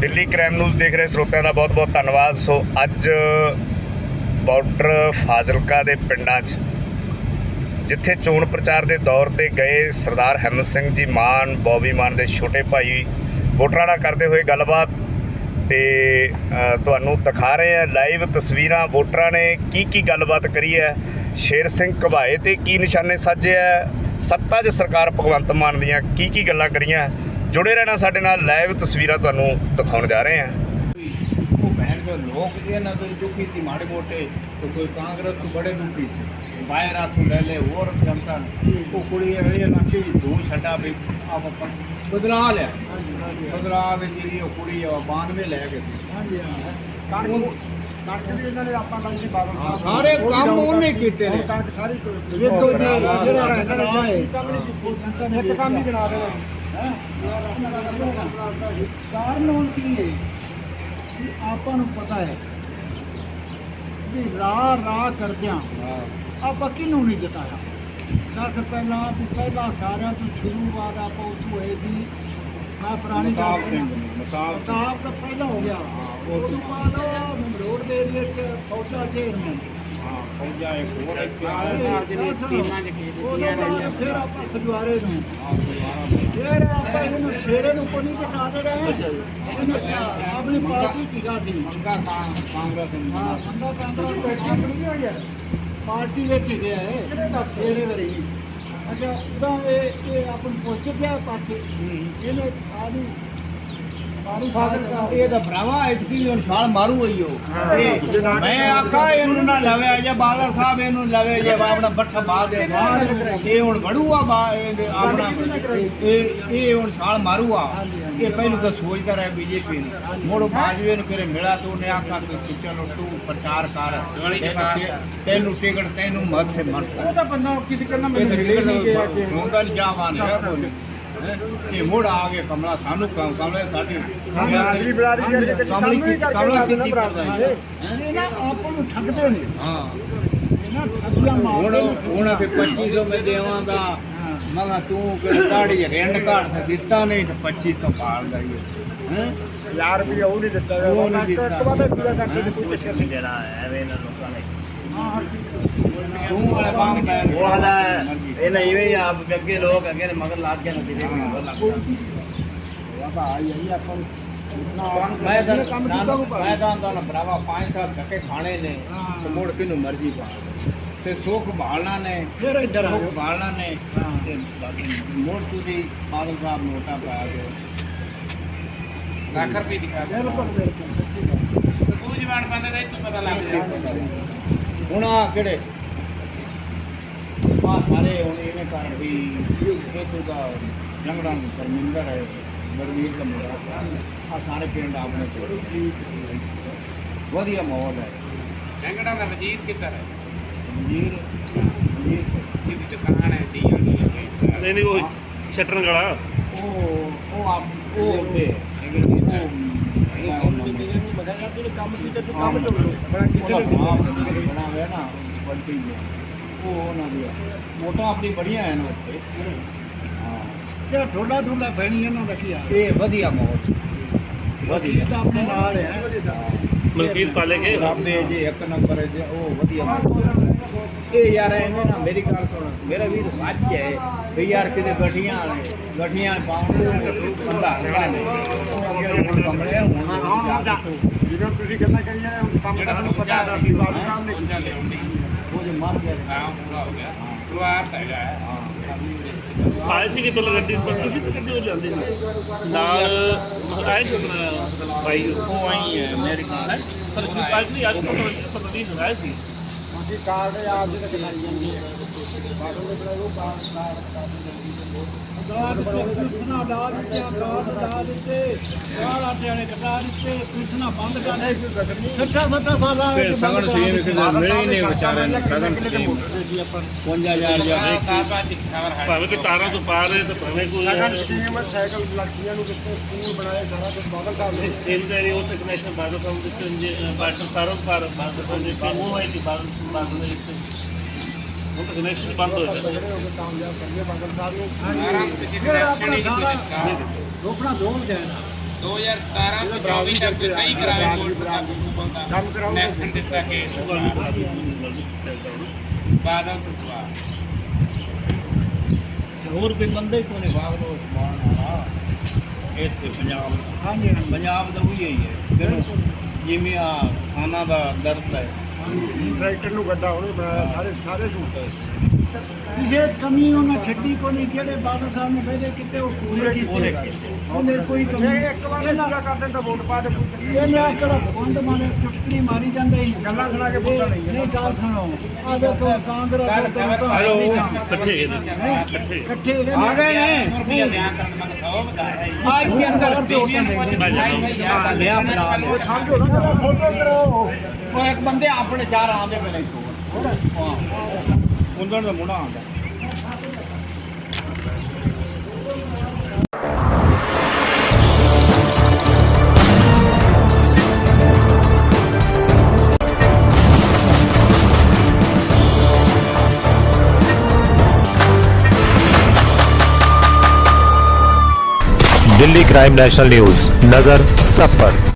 Delhi crime news ਦੇਖ ਰਹੇ ਸਰੋਤਿਆਂ ਦਾ ਬਹੁਤ-ਬਹੁਤ ਧੰਨਵਾਦ। ਸੋ ਅੱਜ ਬਾਰਡਰ ਫਾਜ਼ਿਲਕਾ ਦੇ ਪਿੰਡਾਂ 'ਚ, ਜਿੱਥੇ ਚੋਣ ਪ੍ਰਚਾਰ ਦੇ ਦੌਰ ਤੇ ਗਏ ਸਰਦਾਰ ਹਿੰਮਤ ਸਿੰਘ ਜੀ ਮਾਨ, ਬੌਬੀ ਮਾਨ ਦੇ ਛੋਟੇ ਭਾਈ ਵੋਟਰਾਂ ਨਾਲ ਕਰਦੇ ਹੋਏ ਗੱਲਬਾਤ ਤੇ ਤੁਹਾਨੂੰ ਦਿਖਾ ਰਹੇ ਆ ਲਾਈਵ ਤਸਵੀਰਾਂ। ਵੋਟਰਾਂ ਨੇ ਕੀ ਕੀ ਗੱਲਬਾਤ ਕਰੀ ਹੈ? ਸ਼ੇਰ ਸਿੰਘ ਘਬਾਏ ਤੇ ਕੀ ਨਿਸ਼ਾਨੇ ਸਾਜੇ ਹੈ? ਸੱਤਾ 'ਚ ਸਰਕਾਰ ਭਗਵੰਤ ਮਾਨ ਦੀਆਂ ਕੀ ਕੀ ਗੱਲਾਂ ਕਰੀਆਂ? ਜੁੜੇ ਰਹਿਣਾ ਸਾਡੇ ਨਾਲ ਲਾਈਵ ਤਸਵੀਰਾਂ ਤੁਹਾਨੂੰ ਦਿਖਾਉਣ ਜਾ ਰਹੇ ਹਾਂ। ਕਾਂਗਰਸ ਤੋਂ ਬੜੇ ਦੁਖੀ ਸੀ। ਬਾਹਰ ਆਥੋਂ ਲੈ ਲੈ ਹੋਰ ਜਨਤਾ ਉਹ ਕੁੜੀ ਦੋ ਛੱਡਾ ਵੀ ਆਪਾਂ ਬਦਲਾ ਲਿਆ। ਬਦਲਾ ਕੇ ਜਿਹੜੀ ਉਹ ਕੁੜੀ 92 ਲੈ ਕੇ ਸੀ ਹਾਂਜੀ ਹਾਂ। ਆਪਾਂ ਸਾਰੇ ਕੰਮ ਉਹਨੇ ਕੀਤੇ ਨੇ। ਵੇਖੋ ਜੀ ਜਿਹੜਾ ਇਹਨਾਂ ਨੇ ਇੱਕ ਕੰਮ ਹੀ ਗਿਣਾ ਹੈ। ਕਾਰਨ ਹੁਣ ਕੀ ਹੈ? ਕਿ ਆਪਾਂ ਨੂੰ ਪਤਾ ਹੈ ਵੀ ਰਾਹ ਰਾਹ ਕਰਦਿਆਂ ਆਪਾਂ ਕਿਹਨੂੰ ਨਹੀਂ ਜਿਤਾਇਆ? ਦਸ ਪਹਿਲਾਂ ਵੀ ਪਹਿਲਾਂ ਸਾਰਿਆਂ ਤੋਂ ਸ਼ੁਰੂਆਤ ਆਪਾਂ ਉਥੋਂ ਹੋਏ ਸੀ। ਮੈਂ ਪੁਰਾਣੀ ਮਤਾਬ ਗੱਲ ਸਿੰਘ ਕਰਾਂ। ਮਤਾਬ ਸਿੰਘ। ਮਤਾਬ ਤਾਂ ਪਹਿਲਾਂ ਹੋ ਗਿਆ। ਉਹ ਉਸ ਤੋਂ ਬਾਅਦ ਉਹ ਮੰਗਲੋਰ ਦੇ ਏਰੀਏ 'ਚ ਫੌਜਾਂ ਚੇਅਰਮੈਨ ਹਾਂ ਫੌਜਾ ਇੱਕ ਹੋਰ ਇੱਥੇ ਉਹ ਆਇਆ ਤੋਂ ਬਾਅਦ ਫਿਰ ਆਪਾਂ ਸਜਵਾਰੇ ਨੂੰ। ਹਾਂ ਦੁਬਾਰਾ ਫਿਰ ਆਪਾਂ ਇਹਨੂੰ ਛੇੜੇ ਨੂੰ ਕੋਈ ਨਹੀਂ ਦਿਖਾ ਦੇ ਰਹੇ ਇਹਨੂੰ ਆਪਣੀ ਪਾਰਟੀ ਟਿਕਾ ਸੀ ਮੰਗਾ ਕਾਂ- ਕਾਂਗਰਸ ਨੂੰ ਹਾਂ ਬੰਦਾ ਕਾਂਗਰਸ ਆਪਣੀ ਹੋਈ ਹੈ ਪਾਰਟੀ ਵਿੱਚ ਗਿਆ ਹੈ ਇਹਦੇ ਵਰੀ ਅੱਛਾ ਉਹਦਾ ਇਹ ਇਹ ਆਪਣ ਪੁੱਛ ਗਿਆ ਪਾਸੇ। ਇਹਨੇ ਆਦੀ ਮਾਰੀ ਸਾਧ ਇਹ ਤਾਂ ਭਰਾਵਾ ਇਤਕੀ ਹੁਣ ਛਾਲ ਮਾਰੂ ਹੋਈ ਹੋ ਮੈਂ ਆਖਾ ਇਹਨੂੰ ਨਾ ਲਵੇ ਜੇ ਬਾਲਾ ਸਾਹਿਬ ਇਹਨੂੰ ਲਵੇ ਜੇ ਆਪਣਾ ਬੱਠਾ ਬਾ ਦੇ ਇਹ ਹੁਣ ਵੜੂਆ ਬਾ ਇਹਦੇ ਆਪਣਾ ਇਹ ਇਹ ਹੁਣ ਛਾਲ ਮਾਰੂਆ। ਇਹ ਪਹਿਲਾਂ ਤਾਂ ਸੋਚਦਾ ਰਿਹਾ ਬੀਜੇਪੀ ਨੂੰ। ਮੋੜੋ ਬਾਜਵੇ ਨੂੰ ਕਿਰੇ ਮਿਲਾ ਤੂੰ ਨੇ ਆਖਾ ਕਿ ਚਲੋ ਤੂੰ ਪ੍ਰਚਾਰ ਕਰ। ਤੈਨੂੰ ਟਿਕਟ ਤੈਨੂੰ ਸੇ ਮਤ। ਉਹ ਤਾਂ ਬੰਦਾ ਕਿਸੇ ਕਰਨਾ ਮੈਨੂੰ ਮਿਲੇ ਨਹੀਂ ਕਿ ਹੁੰਦਾ ਨਹੀਂ ਜਾਵਾਨ ਹੈ ਇਹ ਮੋੜ ਆ ਗਿਆ ਕਮਲਾ ਸਾਨੂੰ ਕੰਮ ਕਮਲੇ ਸਾਡੀ ਹਾਜ਼ਰੀ ਬਰਾਦਰੀ ਕਰਕੇ ਕਮਲੀ ਕੀ ਕਮਲਾ ਕੀ ਚੀਜ਼ ਕਰਦਾ ਹੈ? ਇਹ ਨਾ ਆਪਾਂ ਨੂੰ ਠੱਗਦੇ ਨੇ ਹਾਂ ਹੁਣ ਮਾਰਦੇ ਨੇ ਹੁਣ ਕਿ 2500 ਮੈਂ ਦੇਵਾਂਗਾ ਮਗਾ ਤੂੰ ਕਿ ਦਾੜੀ ਰੈਂਡ ਕਾਰਡ ਤੇ ਦਿੱਤਾ ਨਹੀਂ ਤੇ 2500 ਪਾਲਦਾ ਹੀ ਹੈ। ਹਜ਼ਾਰ ਰੁਪਏ ਉਹ ਨਹੀਂ ਦਿੱਤਾ ਉਹ ਨਹੀਂ ਦਿੱਤਾ। ਇੱਕ ਵਾਰ ਪੂਰਾ ਕਰਕੇ ਤੇ ਕੋਈ ਚੱਕਰ ਨਹੀਂ ਦੇਣਾ ਐਵੇਂ ਇਹਨਾਂ ਲੋਕਾਂ ਨੇ। ਤੂੰ ਵਾਲੇ ਬਾਗ ਦਾ ਉਹ ਆਦਾ ਇਹ ਨਹੀਂ ਵੀ ਆਪ ਅੱਗੇ ਲੋਕ ਅੱਗੇ ਨੇ ਮਗਰ ਲੱਗ ਗਏ ਨਾ ਕਿਤੇ ਵੀ ਮਗਰ ਲੱਗ ਆਪਾਂ ਆਈ ਆਈ ਆਪਾਂ ਮੈਂ ਤਾਂ ਮੈਂ ਤਾਂ ਤਾਂ ਭਰਾਵਾ 5 ਸਾਲ ਧੱਕੇ ਖਾਣੇ ਨੇ ਤੇ ਮੁੜ ਕਿਨੂੰ ਮਰਜ਼ੀ ਪਾ ਤੇ ਸੁੱਖ ਭਾਲਣਾ ਨੇ ਫਿਰ ਇੱਧਰ ਆ ਸੁੱਖ ਭਾਲਣਾ ਨੇ ਤੇ ਬਾਕੀ ਮੁੜ ਤੁਸੀਂ ਬਾਦਲ ਸਾਹਿਬ ਨੋਟਾ ਪਾ ਦਿਓ ਲੱਖ ਰੁਪਏ ਦੀ ਬਿਲਕੁਲ ਬਿਲਕੁਲ ਸੱਚੀ ਗੱਲ ਤੂੰ ਜਵਾਨ ਬੰਦੇ ਦਾ ਇੱਥੋਂ ਪਤਾ ਲੱਗ ਜਾਏਗਾ ਹੁਣ ਆ ਕਿਹੜੇ? ਆ ਸਾਰੇ ਹੁਣ ਇਹਨੇ ਕਰ ਵੀ ਇਹ ਦਾ ਜੰਗੜਾਂ ਨੂੰ ਪਰਮਿੰਦਰ ਹੈ ਬਰਵੀਰ ਦਾ ਮੁੰਡਾ ਆ ਸਾਰੇ ਪਿੰਡ ਆਪਣੇ ਕੋਲ। ਵਧੀਆ ਮਾਹੌਲ ਹੈ। ਜੰਗੜਾ ਦਾ ਵਜੀਦ ਕਿੱਧਰ ਹੈ? ਮਜੀਰ ਮਜੀਰ ਜਿਹਦੀ ਦੁਕਾਨ ਹੈ ਦੀ ਨਹੀਂ ਨਹੀਂ ਉਹ ਛੱਟਣ ਗਲਾ ਉਹ ਉਹ ਆਪ ਉਹ ਤੇ ਤੂੰ ਕੰਮ ਤੋਂ ਬੜਾ ਕਿਤੇ ਬਣਾ ਹੋਇਆ ਨਾ ਵੱਡੀ ਉਹ ਉਹਨਾਂ ਦੀ ਆ। ਮੋਟਾ ਆਪਣੀ ਹੈ ਹਾਂ ਜਿਹੜਾ ਕੀ ਹੈ ਮਲਕੀਤ ਪਾਲੇ ਕੇ? ਰੱਬ ਦੇ ਜੇ ਇੱਕ ਨੰਬਰ ਹੈ ਜੇ ਉਹ ਵਧੀਆ ਇਹ ਯਾਰ ਇਹਨੇ ਨਾ ਮੇਰੀ ਗੱਲ ਸੁਣ ਮੇਰਾ ਵੀਰ ਵੱਜ ਹੈ ਵੀ ਯਾਰ ਕਿਤੇ ਗਠੀਆਂ ਵਾਲੇ ਗਠੀਆਂ ਪਾਉਣ ਨੂੰ ਬੰਦਾ ਉਹ ਅੱਗੇ ਹੁਣ ਕਮਰੇ ਹੁਣ ਜਦੋਂ ਤੁਸੀਂ ਗੱਲਾਂ ਕਰੀਆਂ ਹੁਣ ਕੰਮ ਜਿਹੜਾ ਕਰਨ ਨੂੰ। ਪਤਾ ਦਾ ਵੀ ਵੀ ਬਾਬੂ ਸਾਹਿਬ ਨੇ ਦੂਜਾ ਲਿਆਉਂਦੀ ਉਹ ਜੇ ਮਰ ਗਿਆ ਹਾਂ ਪੂਰਾ ਹੋ ਗਿਆ ਪਰਿਵਾਰ ਤਾਂ ਹੈਗਾ ਹੈ ਹਾਂ ਆਏ ਸੀ ਕਿ ਪਹਿਲਾਂ ਗੱਡੀ ਪਰ ਤੁਸੀਂ ਤਾਂ ਗੱਡੀ ਹੋ ਜਾਂਦੀ ਨਾਲ ਆਏ ਸੀ? ਭਾਈ। ਉਹ ਆਈ ਹੈ ਮੇਰੀ ਹੈ ਪਰ ਅੱਜ ਨਹੀਂ ਅੱਜ ਪਤਾ ਨਹੀਂ ਆਏ ਸੀ। ਕਾਰਡ ਆਪ ਦੇ ਤੱਕ ਲਾਈ ਜਾਂਦੀ ਹੈ। ਦੇ ਬੜਾ ਉਹ ਕਾਰਡ ਕਾਰਡ ਦਿੱਤੇ ਕਾਰਡ ਲਾ ਦਿੱਤੇ। ਕਾਰਡ ਆਟਿਆਣੇ ਕਟਾ ਦਿੱਤੇ ਕ੍ਰਿਸ਼ਨਾ ਬੰਦ ਕਰ ਦਿੱਤੇ ਸੱਠਾ ਸੱਠਾ ਸਾਲਾਂ ਫਿਰ ਵਿੱਚ ਕਰਾ ਸਕੀਮ ਦਿੱਤੇ। ਕਿਸੇ ਮਿਲੇ ਹੀ ਨਹੀਂ ਵਿਚਾਰਿਆਂ ਨੂੰ, ਦੇ ਸੀ ਆਪਾਂ। ਨੂੰ। 55000 ਜਾਂ ਹੈ। ਭਾਵੇਂ ਕਿ ਤਾਰਾਂ ਤੋਂ ਪਾਰ ਹੈ ਤੇ ਭਾਵੇਂ ਕੋਈ ਸਗਨ ਸਕੀਮ ਸਾਈਕਲ ਲੜਕੀਆਂ ਨੂੰ ਕਿੱਥੇ ਸਕੂਲ ਬਣਾਏ ਸਾਰਾ ਕੁਝ ਬਾਦਲ ਸਾਹਿਬ ਨੇ ਸੇਲ ਦਾ ਏਰੀਆ ਉੱਤੇ ਕਨੈਕਸ਼ਨ ਬਾਦਲ ਕੰਮ ਦਿੱਤੇ ਜੇ ਬਾਦਲ ਤੋਂ ਪਾਰ ਬਾਦਲ ਦੇ ਕੰਮ ਉਹ ਹੈ ਕਿ ਬਾਦਲ ਬਾਦਲ ਦੇ ਵਿੱਚ ਉਹ ਤਾਂ ਕਨੈਕਸ਼ਨ ਬੰਦ ਹੋ ਜਾਂਦਾ ਕਾਮਯਾਬ ਕਰੀਏ ਬਾਦਲ ਸਾਹਿਬ ਨੂੰ। ਆਰਾਮ ਪਿੱਛੇ ਜਿਹੜਾ ਜਿਹੜਾ ਆਪਣਾ ਸ਼ਨੀ ਸਾਰਾ ਦੀ ਰੋਪਣਾ ਦੋ ਜਾਣਾ 2017 ਤੋਂ 24 ਤੱਕ ਕੋਈ ਸਹੀ ਕਰਾਵੇ ਕੋਲ ਪ੍ਰਤਾਪ ਕੰਮ ਕਰਾਓ। ਨੈਕਸਨ ਦਿੱਤਾ ਕੇ ਬਾਦਲ ਤੋਂ ਸਵਾਲ। ਹੋਰ ਕੋਈ ਬੰਦੇ ਕੋਈ ਨਹੀਂ? ਬਾਗ ਲੋ ਸਮਾਨ ਵਾਲਾ ਇੱਥੇ ਪੰਜਾਬ ਹਾਂਜੀ ਪੰਜਾਬ ਦਾ ਉਹੀ ਹੀ ਹੈ ਜਿਵੇਂ ਆ ਖਾਣਾ ਦਾ ਦਰਦ ਹੈ। ਟਰੈਕਟਰ ਨੂੰ ਗੱਡਾ ਉਹਨੇ ਬਣਾਇਆ ਸਾਰੇ ਸਾਰੇ ਸੂਟ ਇਹ ਕਮੀ ਉਹਨਾਂ ਛੱਡੀ ਕੋ ਨਹੀਂ ਜਿਹੜੇ ਬਾਦਲ ਸਾਹਿਬ ਨੇ ਪਹਿਲੇ ਕਿਤੇ ਉਹ ਪੂਰੇ ਕੀਤੇ। ਉਹਨੇ ਕੋਈ ਕਮੀ ਇੱਕ ਵਾਰ ਪੂਰਾ ਕਰ ਦਿੰਦਾ ਵੋਟ ਪਾ ਦੇ ਇਹਨੇ ਕਿਹੜਾ ਫੰਡ ਮਾਰੇ ਚੁਟਕੀ ਮਾਰੀ ਜਾਂਦੇ ਸੀ। ਗੱਲਾਂ ਸੁਣਾ ਕੇ ਬੋਲਦਾ ਨਹੀਂ ਨਹੀਂ ਗੱਲ ਸੁਣੋ। ਆ ਦੇਖੋ ਕਾਂਗਰਸ ਦਾ ਤਾਂ ਹੈਲੋ ਇਕੱਠੇ ਹੈਂ? ਇਕੱਠੇ। ਇਕੱਠੇ ਆ ਗਏ ਨੇ। ਰੁਪਿਆ ਬਿਆਨ ਕਰਨ ਦਾ ਸੌ ਬਤਾਇਆ ਆ ਇੱਥੇ ਅੰਦਰ ਬੀਬੀਆਂ ਨੂੰ ਪੁੱਛ ਮੈਂ ਜਾਣਾ। ਹਾਂ, ਲਿਆ ਬਣਾ ਲਓ। ਸਮਝੋ ਨਾ। ਫੋਟੋ ਕਰਾਓ। ਉਹ ਇੱਕ ਬੰਦੇ ਆਪਣੇ ਚਾਰ ਆਉਂਦੇ ਪਏ ਨੇ ਇੱਥੋਂ। ਹਾਂ। ਉਹਨਾਂ ਦਾ ਮੁੰਡਾ ਆਉਂਦਾ दिल्ली क्राइम नेशनल न्यूज नजर सब पर